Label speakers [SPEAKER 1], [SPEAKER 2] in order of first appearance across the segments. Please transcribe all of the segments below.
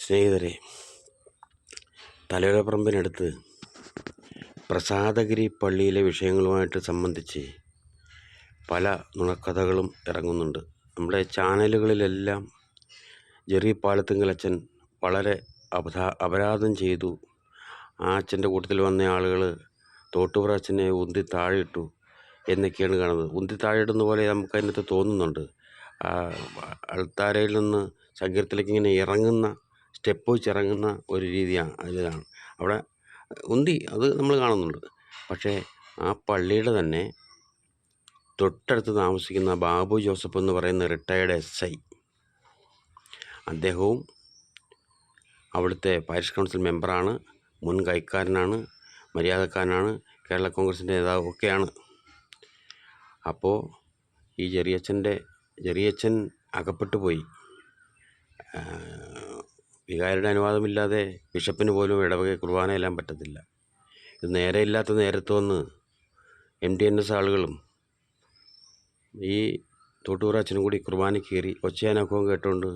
[SPEAKER 1] സ്നേഹിതരെ തലയോലപ്പറമ്പിനടുത്ത് പ്രസാദഗിരി പള്ളിയിലെ വിഷയങ്ങളുമായിട്ട് സംബന്ധിച്ച് പല നുണക്കഥകളും ഇറങ്ങുന്നുണ്ട്. നമ്മുടെ ചാനലുകളിലെല്ലാം ജെറി പാലത്തുങ്കൽ അച്ഛൻ വളരെ അപരാ അപരാധം ചെയ്തു. ആ അച്ഛന്റെ കൂട്ടത്തിൽ വന്ന ആളുകൾ തോട്ടുപുറ അച്ഛനെ ഉന്തി താഴെയിട്ടു എന്നൊക്കെയാണ് കാണുന്നത്. ഉന്തി താഴെയിടുന്ന പോലെ നമുക്ക് അതിനകത്ത് തോന്നുന്നുണ്ട് അൾത്താരയിൽ നിന്ന് സങ്കീർത്തിലേക്ക് ഇങ്ങനെ ഇറങ്ങുന്ന സ്റ്റെപ്പ് വെച്ചിറങ്ങുന്ന ഒരു രീതിയാണ് ഇതാണ് അവിടെ ഉന്തി അത് നമ്മൾ കാണുന്നുണ്ട്. പക്ഷേ ആ പള്ളിയുടെ തന്നെ തൊട്ടടുത്ത് താമസിക്കുന്ന ബാബു ജോസഫ് എന്ന് പറയുന്ന റിട്ടയേർഡ് എസ് ഐ അദ്ദേഹവും അവിടുത്തെ പാരിഷ് കൗൺസിൽ മെമ്പറാണ് മുൻ കൈക്കാരനാണ് മര്യാദക്കാരനാണ് കേരള കോൺഗ്രസിന്റെ നേതാവ് ഒക്കെയാണ്. അപ്പോൾ ഈ ചെറിയച്ഛന്റെ ചെറിയച്ഛൻ അകപ്പെട്ടു പോയി വികാരിയുടെ അനുവാദമില്ലാതെ ബിഷപ്പിന് പോലും ഇടവക കുർബാന എല്ലാം പറ്റത്തില്ല. ഇത് നേരെയില്ലാത്ത നേരത്ത് വന്ന് എം ഡി എൻ എസ് ആളുകളും ഈ തോട്ടൂർ കൂടി കുർബാന കയറി ഒച്ചയാനൊക്കവും കേട്ടുകൊണ്ട്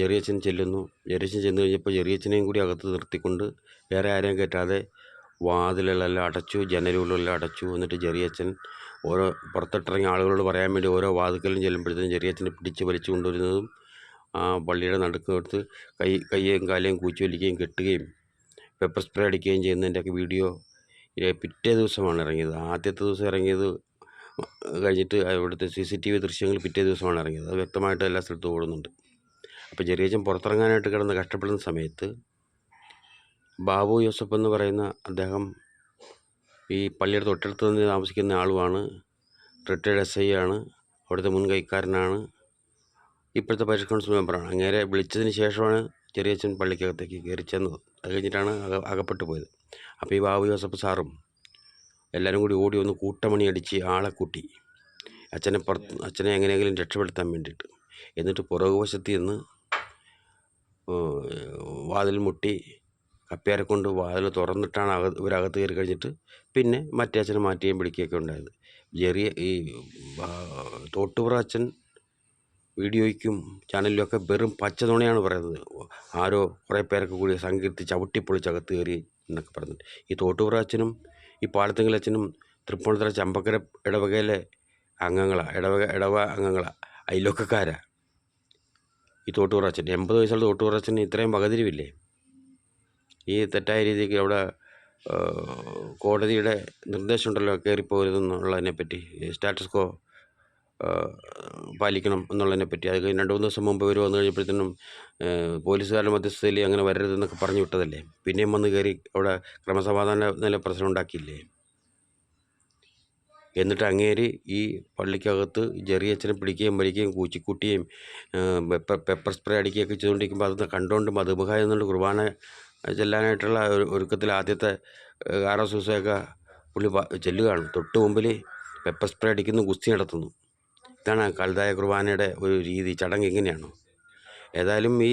[SPEAKER 1] ചെറിയച്ഛൻ ചെല്ലുന്നു. ചെറിയച്ഛൻ ചെന്ന് കഴിഞ്ഞപ്പോൾ ചെറിയച്ഛനെയും കൂടി അകത്ത് നിർത്തിക്കൊണ്ട് വേറെ ആരെയും കയറ്റാതെ വാതിലുകളെല്ലാം അടച്ചു ജനലുകളെല്ലാം അടച്ചു എന്നിട്ട് ചെറിയച്ഛൻ ഓരോ പുറത്തിട്ടിറങ്ങിയ ആളുകളോട് പറയാൻ വേണ്ടി ഓരോ വാതിക്കലും ചെല്ലുമ്പോഴത്തേക്കും ചെറിയച്ഛനെ പിടിച്ച് വലിച്ചു കൊണ്ടുവരുന്നതും ആ പള്ളിയുടെ നടുക്കടുത്ത് കൈ കയ്യേയും കാലേയും കൂച്ചി വലിക്കുകയും കെട്ടുകയും പെപ്പർ സ്പ്രേ അടിക്കുകയും ചെയ്യുന്നതിന്റെയൊക്കെ വീഡിയോ പിറ്റേ ദിവസമാണ് ഇറങ്ങിയത്. ആദ്യത്തെ ദിവസം ഇറങ്ങിയത് കഴിഞ്ഞിട്ട് അവിടുത്തെ സി സി ടി വി ദൃശ്യങ്ങൾ പിറ്റേ ദിവസമാണ് ഇറങ്ങിയത്. അത് വ്യക്തമായിട്ട് എല്ലാ സ്ഥലത്തും ഓടുന്നുണ്ട്. അപ്പോൾ ചെറിയച്ചൻ പുറത്തിറങ്ങാനായിട്ട് കിടന്ന് കഷ്ടപ്പെടുന്ന സമയത്ത് ബാബു യൂസഫ് എന്ന് പറയുന്ന അദ്ദേഹം ഈ പള്ളിയുടെ തൊട്ടടുത്ത് നിന്ന് താമസിക്കുന്ന ആളുമാണ്. റിട്ടയർഡ് എസ് ഐ ആണ്. അവിടുത്തെ മുൻ കൈക്കാരനാണ് ഇപ്പോഴത്തെ പരിഷ് കൗൺസിൽ മെമ്പറാണ് അങ്ങേരെ വിളിച്ചതിന് ശേഷമാണ് ചെറിയച്ഛൻ പള്ളിക്കകത്തേക്ക് കയറി ചെന്നത്. അത് കഴിഞ്ഞിട്ടാണ് അക അകപ്പെട്ടു പോയത്. അപ്പോൾ ഈ ബാബു ജോസഫ് സാറും എല്ലാവരും കൂടി ഓടി ഒന്ന് കൂട്ടമണി അടിച്ച് ആളെ കൂട്ടി. അച്ഛനെ പുറത്ത് അച്ഛനെ എങ്ങനെയെങ്കിലും രക്ഷപ്പെടുത്താൻ വേണ്ടിയിട്ട്. എന്നിട്ട് പുറകുവശത്ത് നിന്ന് വാതിൽ മുട്ടി കപ്പിയാരെ കൊണ്ട് വാതിൽ തുറന്നിട്ടാണ് അക ഇവരകത്ത് കയറി കഴിഞ്ഞിട്ട് പിന്നെ മറ്റേ അച്ഛനെ മാറ്റുകയും പിടിക്കുകയൊക്കെ ഉണ്ടായത്. ചെറിയ ഈ തോട്ടുപുറ അച്ഛൻ വീഡിയോയ്ക്കും ചാനലിലൊക്കെ വെറും പച്ച നുണയാണ് പറയുന്നത്. ആരോ കുറേ പേരൊക്കെ കൂടി സങ്കീർത്തി ചവിട്ടിപ്പൊളിച്ച് അകത്ത് കയറി എന്നൊക്കെ പറഞ്ഞിട്ട് ഈ തോട്ടുപുറ അച്ഛനും ഈ പാലത്തുങ്കൽ അച്ഛനും തൃപ്പൂണിത്തറ ചമ്പക്കര ഇടവകയിലെ അംഗങ്ങളാണ് ഇടവക ഇടവ അംഗങ്ങളാണ് അയൽവക്കക്കാരാണ് ഈ തോട്ടുപുറ അച്ഛൻ. എൺപത് വയസ്സുള്ള തോട്ടുപുറ അച്ഛന് ഇത്രയും വകതിരിവില്ലേ? ഈ തെറ്റായ രീതിക്ക് അവിടെ കോടതിയുടെ നിർദ്ദേശമുണ്ടല്ലോ കയറിപ്പോരുതെന്നുള്ളതിനെ പറ്റി സ്റ്റാറ്റസ് കോ പാലിക്കണം എന്നുള്ളതിനെ പറ്റി അത് രണ്ട് മൂന്ന് ദിവസം മുമ്പ് ഇവർ വന്നു കഴിഞ്ഞപ്പോഴത്തേനും പോലീസുകാരുടെ മധ്യസ്ഥതയിൽ അങ്ങനെ വരരുതെന്നൊക്കെ പറഞ്ഞു വിട്ടതല്ലേ? പിന്നെയും വന്ന് കയറി അവിടെ ക്രമസമാധാന നില പ്രശ്നം ഉണ്ടാക്കിയില്ലേ? എന്നിട്ട് അങ്ങേര് ഈ പള്ളിക്കകത്ത് ചെറിയച്ഛനെ പിടിക്കുകയും വലിക്കുകയും കൂച്ചിക്കുട്ടിയും പെപ്പർ സ്പ്രേ അടിക്കുകയൊക്കെ ചെയ്തുകൊണ്ടിരിക്കുമ്പോൾ അത് കണ്ടുകൊണ്ട് മധുമുഖ എന്നുള്ള കുർബാന ചെല്ലാനായിട്ടുള്ള ഒരു ഒരുക്കത്തിൽ ആദ്യത്തെ ആർ എസ് എസൊക്കെ പുള്ളി ചെല്ലുകയാണ്. തൊട്ട് മുമ്പിൽ പെപ്പർ സ്പ്രേ അടിക്കുന്നു ഗുസ്തി നടത്തുന്നു. ഇതാണ് കൽതായ കുർബാനയുടെ ഒരു രീതി ചടങ്ങ് ഇങ്ങനെയാണോ. ഏതായാലും ഈ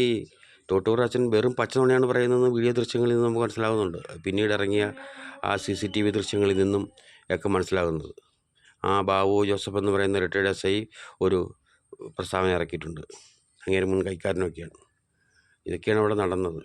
[SPEAKER 1] തോട്ടൂർ വെറും പച്ചനുണയാണ് പറയുന്നതെന്ന് വീഡിയോ ദൃശ്യങ്ങളിൽ നിന്ന് നമുക്ക് മനസ്സിലാകുന്നുണ്ട് പിന്നീട് ഇറങ്ങിയ ആ സി സി ടി വി ദൃശ്യങ്ങളിൽ നിന്നും ഒക്കെ മനസ്സിലാകുന്നത്. ആ ബാബു ജോസഫ് എന്ന് പറയുന്ന റിട്ടയർഡ് എസ് ഐ ഒരു പ്രസ്താവന ഇറക്കിയിട്ടുണ്ട്. അങ്ങനെ മുൻ കൈക്കാരനൊക്കെയാണ്. ഇതൊക്കെയാണ് ഇവിടെ നടന്നത്.